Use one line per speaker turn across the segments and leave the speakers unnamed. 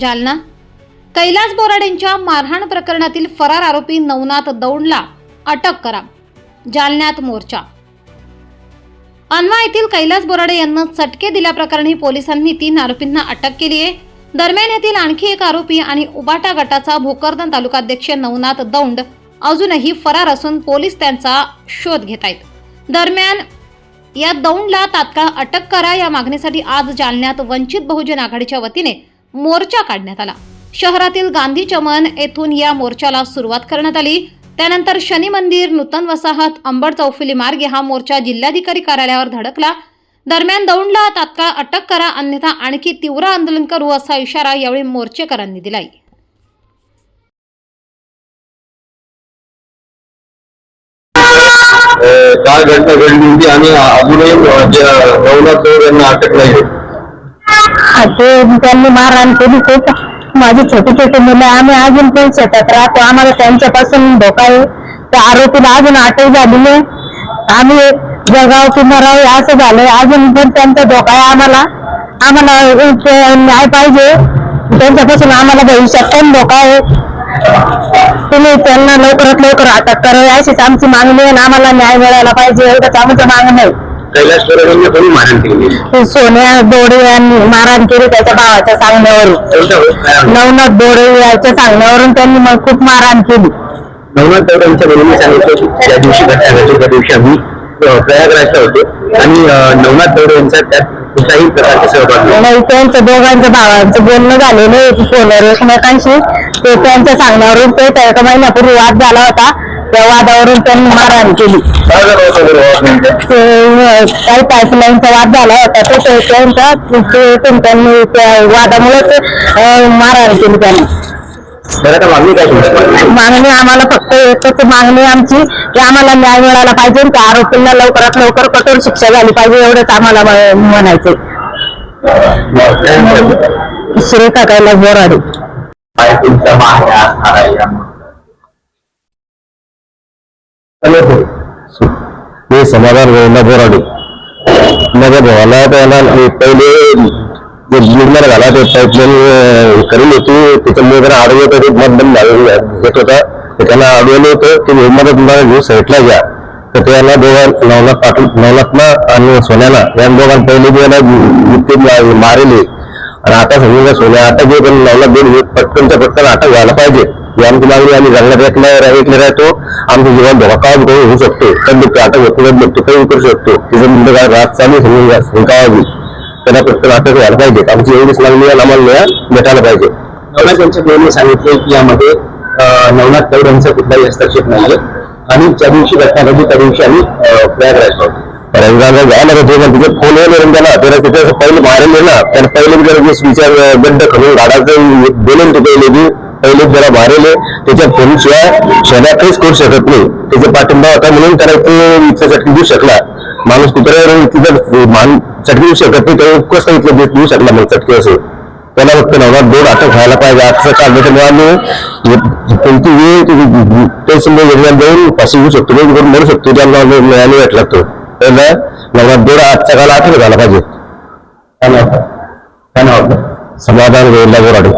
जालना. कैलास बोराडेंच्या मारहाण प्रकरणातील फरार आरोपी नवनाथ दौंडला अटक करा. जालन्यात मोर्चा. अनवा येथील कैलास बोराडे यांना चटके दिल्याप्रकरणी पोलिसांनी तीन आरोपींना अटक केली आहे. दरम्यान येथील आणखी एक आरोपी आणि उबाटा गटाचा भोकरदन तालुकाध्यक्ष नवनाथ दौंड अजूनही फरार असून पोलीस त्यांचा शोध घेत आहेत. दरम्यान या दौंडला तात्काळ अटक करा या मागणीसाठी आज जालन्यात वंचित बहुजन आघाडीच्या वतीने मोर्चा काढण्यात आला. शहरातील गांधी चमन येथून या मोर्चाला सुरुवात करण्यात आली. त्यानंतर शनी मंदिर नूतन वसाहत अंबड चौफुली मार्गे हा मोर्चा जिल्हाधिकारी कार्यालयावर धडकला. दरम्यान दौंडला तात्काळ अटक करा अन्यथा आणखी तीव्र आंदोलन करू असा इशारा यावेळी मोर्चेकरांनी दिलाय.
काय घटना घडली होती आणि अजूनही दौंडा चोर यांना अटक नाही
ते त्यांनी मारहाण केली. खूप माझी छोटी छोटी मुलं आम्ही अजून पण शेतात राहतो. आम्हाला त्यांच्यापासून धोका आहे. त्या आरोपीला अजून अटक झाली नाही आम्ही जळगाव किनाराव असं झालंय. अजून पण त्यांचा धोका आहे आम्हाला. आम्हाला न्याय पाहिजे. त्यांच्यापासून आम्हाला भविष्यात पण धोका आहे. तुम्ही त्यांना लवकरात लवकर अटक करावी अशीच आमची मागणी आहे आणि आम्हाला न्याय मिळायला पाहिजे. एवढंच आमचं मागणं आहे.
कैलास यांनी कोणी मारण केली
सोन्या दोडे यांनी मारहाण केली त्याच्या भावाच्या सांगण्यावरून? नवनाथ दोडे याच्या सांगण्यावरून त्यांनी मग खूप मारहाण केली.
नवनाथ गौर यांच्या मुलीने सांगितलं की त्या दिवशी घटना घडली त्या दिवशी आम्ही प्रयागराजला होतो. आणि नवनाथ गौर यांचा त्यात कुठलाही प्रकारचा सहभाग नाही.
त्यांचं दोघांचं भावांचं बोलणं झालेलं फोनवर एकमेकांशी ते त्यांच्या सांगण्यावरून ते एका महिन्यापूर्वी वाद झाला होता. त्या वादावरून त्यांनी मारहाण केली.
काय झालं होतं बरं वाद नेमकं?
ते अं, काही पाईपलाईनचा वाद झाला होता. तो ते त्यांचा ते त्यांनी त्या वादामुळेच अं, मारहाण केली त्यांनी.
बरं आता मागणी काय तुमची
मागणी आम्हाला फक्त एकच मागणी आमची की आम्हाला न्याय मिळाला पाहिजे आणि त्या आरोपींना लवकरात लवकर कठोर शिक्षा झाली पाहिजे एवढंच आम्हाला म्ह- म्हणायचंय. सुरेखा कैलास बोराडे.
काय तुमच्या मागण्या असणार आहे या?
मी समाधान गोविंदा बोराडे माझ्या भावाला त्याला पहिले जे निर्माण झाला ते पाईपलाईन करेल होती त्याच्यामुळे जरा आडवत मत बंद घेत होता त्याला अडवलं होतं की मदत तुम्हाला घेऊन साईटला घ्या तर त्याला दोघां नवनाथ पाटील नवनाथला आणि सोन्याला या दोघांना पहिले बी याला मारेले आणि आता समजा सोन्या आता जे पण नवनाथ दोन पटकनच्या पटकन आता व्हायला पाहिजे आमची मागणी आम्ही जंगलात एकला ऐकले राहतो आमचं जीवन धोका काही होऊ शकतो मग अटक होत नाही तो काही करू शकतो तिचं म्हणलं काय रात चालू शंकावी त्याला पटकन अटक व्हायला पाहिजे आमची एवढीच मागणी आहे आम्हाला न्याय भेटायला पाहिजे
नवनाथ यांच्या मुलीने सांगितले की यामध्ये नवनाथ यांचा कुठलाही हस्तक्षेप नाहीये आणि ज्या दिवशी घटना घडली त्या दिवशी आम्ही होतो
रंगाला जायला होते पण तिथे फोन येऊन त्याला त्याला तिथे पहिले मारेल ना त्याला पहिले वीस विचार गड्ड खणून गाडाचं बोलून तो पहिले पहिले त्याला मारेले त्याच्या फोनशिवाय शहरात काहीच करू शकत नाही. त्याचा पाठिंबा होता म्हणून त्याला तो इथं चटकी देऊ शकला. माणूस कुत्र्यावर तिथं मान चटकी देऊ शकत नाही. त्याला कसं इथलं देऊ शकला मग चटकी असं. त्याला फक्त नवरा दोन अटक व्हायला पाहिजे. आजचं काल त्याच्यामुळे आम्ही कोणती वेळ टेन्शन जाऊन फाशी घेऊ शकतो. वेळ करून मरू शकतो. ज्यांना न्यायालय भेटला तो पहिला नवरा दोन आजच्या काल अटक झाला पाहिजे.
काय नाव? काय नाव?
समाधान वेळेला बोराडे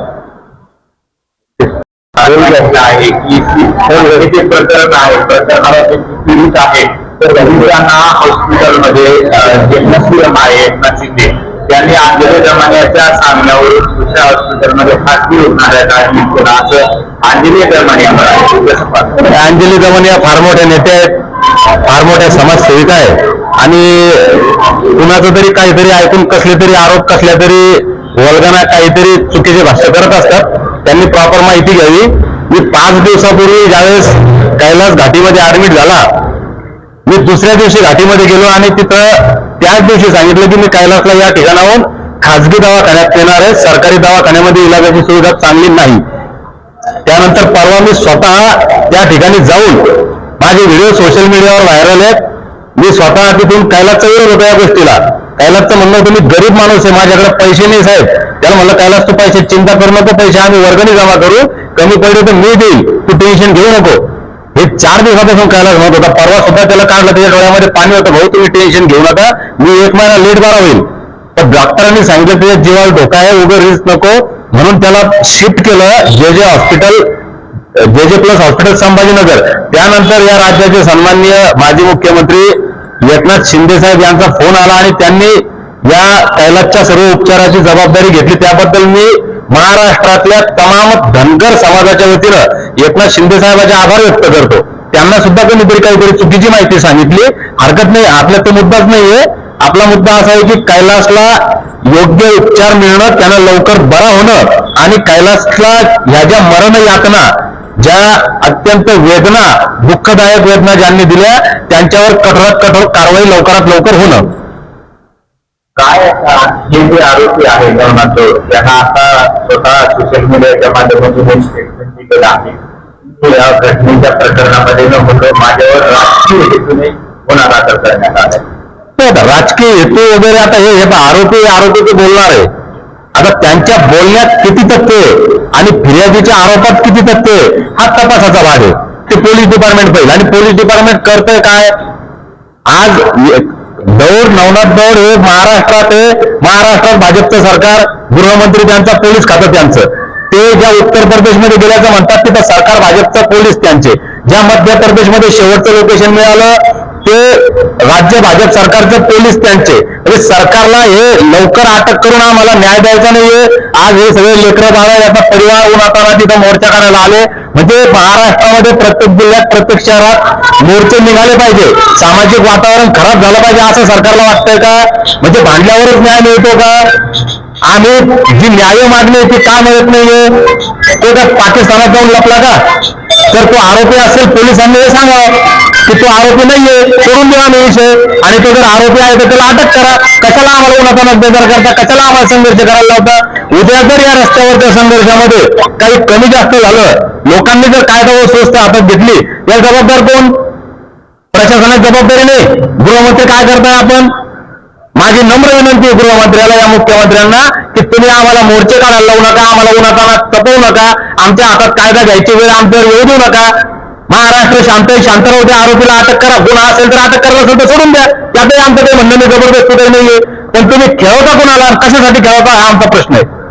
आरोप आहे की हे प्रकरण आहे प्रकरणाला पीडित आहे तर दलितांना हॉस्पिटलमध्ये अं, जे नसीम आहे एकनाथ शिंदे त्यांनी अंजली जमान्याच्या सांगण्यावरून दुसऱ्या हॉस्पिटलमध्ये खासगी रुग्णालयात ऍडमिट केलं असं अंजली दमाने म्हणाले.
अंजली दमन फार मोठ्या नेत्या आहेत फार मोठ्या समाजसेविका आहे आणि कुणाचं तरी काहीतरी ऐकून कसले तरी आरोप कसल्या तरी वल्गना काहीतरी चुकीचे भाष्य करत असतात. त्यांनी प्रॉपर माहिती घ्यावी. मी पाच दिवसापूर्वी ज्यावेळेस कैलास घाटीमध्ये ऍडमिट झाला मी दुसऱ्या दिवशी घाटीमध्ये गेलो आणि तिथं त्याच दिवशी सांगितलं की मी कैलासला या ठिकाणाहून खाजगी दवाखान्यात येणार आहे सरकारी दवाखान्यामध्ये इलाजाची सुविधा चांगली नाही. त्यानंतर परवा मी स्वतः त्या ठिकाणी जाऊन माझे व्हिडिओ सोशल मीडियावर व्हायरल आहेत. मी स्वतः तिथून कैलासचा विरोध होता या गोष्टीला. कैलासचं म्हणणं होतं मी गरीब माणूस आहे माझ्याकडे पैसे नाही साहेब. त्याला म्हणलं कैलास तू पैसे चिंता करू नको पैसे आम्ही वर्गणी जमा करू. कमी पडले तर मी देईल. तू टेन्शन घेऊ नको. हे चार दिवसापासून कायला म्हणत होता. परवा सुद्धा त्याला काढलं त्याच्या डोळ्यामध्ये पाणी होतं. भाऊ तुम्ही टेन्शन घेऊ नका. मी एक महिना लेट बरा होईल. तर डॉक्टरांनी सांगितलं त्याच्या जीवाला धोका आहे. उभं रिस्क नको. म्हणून त्याला शिफ्ट केलं. जे जे हॉस्पिटल जे जे प्लस हॉस्पिटल संभाजीनगर त्यानंतर या राज्याचे सन्माननीय माजी मुख्यमंत्री एकनाथ शिंदे साहेब यांचा फोन आला आणि त्यांनी या कैलासच्या सर्व उपचाराची जबाबदारी घेतली. त्याबद्दल मी महाराष्ट्रातल्या तमाम धनगर समाजाच्या वतीनं एकनाथ शिंदे साहेबांचे आभार व्यक्त करतो. त्यांना सुद्धा कोणीतरी काहीतरी चुकीची माहिती सांगितली. हरकत नाही. आपला तो मुद्दाच नाहीये. आपला मुद्दा असा आहे की कैलासला योग्य उपचार मिळणं त्यांना लवकर बरा होणं आणि कैलासला ह्या ज्या मरण यातना ज्या अत्यंत वेदना दुःखदायक वेदना ज्यांनी दिल्या त्यांच्यावर कठोरात कठोर कारवाई लवकरात लवकर होणं.
काय आता हे जे आरोपी आहे गवनाचोर त्यांना आता स्वतः सोशल मीडियाच्या माध्यमातून एक स्टेटमेंट दिलेलं आहे. या घटनेच्या प्रकरणामध्ये न होतं माझ्यावर राजकीय हेतूने गुन्हा दाखल करण्यात
आलाय आता राजकीय हेतू वगैरे आता हे आरोपी आरोपी ते बोलणार आहे. आता त्यांच्या बोलण्यात किती तथ्य आणि फिर्यादीच्या आरोपात किती तथ्य हा तपासाचा भाग आहे. ते पोलीस डिपार्टमेंट पाहिजे. आणि पोलीस डिपार्टमेंट करतंय काय? आज दौड नवनाथ दौड हे महाराष्ट्रात आहे. महाराष्ट्रात भाजपचं सरकार गृहमंत्री त्यांचा पोलीस खातं त्यांचं. ते ज्या उत्तर प्रदेशमध्ये गेल्याचं म्हणतात तिथं सरकार भाजपचं पोलीस त्यांचे. ज्या मध्य प्रदेशमध्ये शेवटचं लोकेशन मिळालं ते राज्य भाजप सरकारचे पोलीस त्यांचे. म्हणजे सरकारला हे लवकर अटक करून आम्हाला न्याय द्यायचा नाहीये. आज हे सगळे लेकरं बाळा याचा परिवार उन्हाताना तिथं मोर्चा करायला आले म्हणजे महाराष्ट्रामध्ये प्रत्येक जिल्ह्यात प्रत्येक शहरात मोर्चे निघाले पाहिजे. सामाजिक वातावरण खराब झालं पाहिजे असं सरकारला वाटतंय का? म्हणजे भांडल्यावरच न्याय मिळतो का? आणि जी न्याय मागणी आहे ती का मिळत नाहीये? तो काय पाकिस्तानात जाऊन लपला का? तर तो आरोपी असेल पोलिसांनी हे सांगावं की तो आरोपी नाहीये सोडून देवा नाही विषय. आणि तो जर आरोपी आहे तर त्याला अटक करा. कशाला आम्हाला उन्हातानात बेजार करता? कशाला आम्हाला संघर्ष करायला होता उद्या जर या रस्त्यावरच्या संघर्षामध्ये काही कमी जास्त झालं लोकांनी जर कायदा व सुव्यवस्था हातात घेतली तर जबाबदार कोण? प्रशासनाची जबाबदारी नाही. गृहमंत्री काय करताय आपण? माझी नम्र विनंती आहे गृहमंत्र्याला या मुख्यमंत्र्यांना की तुम्ही आम्हाला मोर्चे काढायला लावू नका आम्हाला उन्हाताना तपवू नका आमच्या हातात कायदा घ्यायची वेळ आमच्यावर येऊ देऊ नका. महाराष्ट्र शांत आहे शांत राहू द्या. आरोपीला अटक करा. गुन्हा असेल तर अटक करत असेल तर सोडून द्या. त्यातही आमचं काही म्हणणं नाही जबरदस्त काही नाहीये. पण तुम्ही खेळवता कुणाला कशासाठी खेळवता हा आमचा प्रश्न आहे.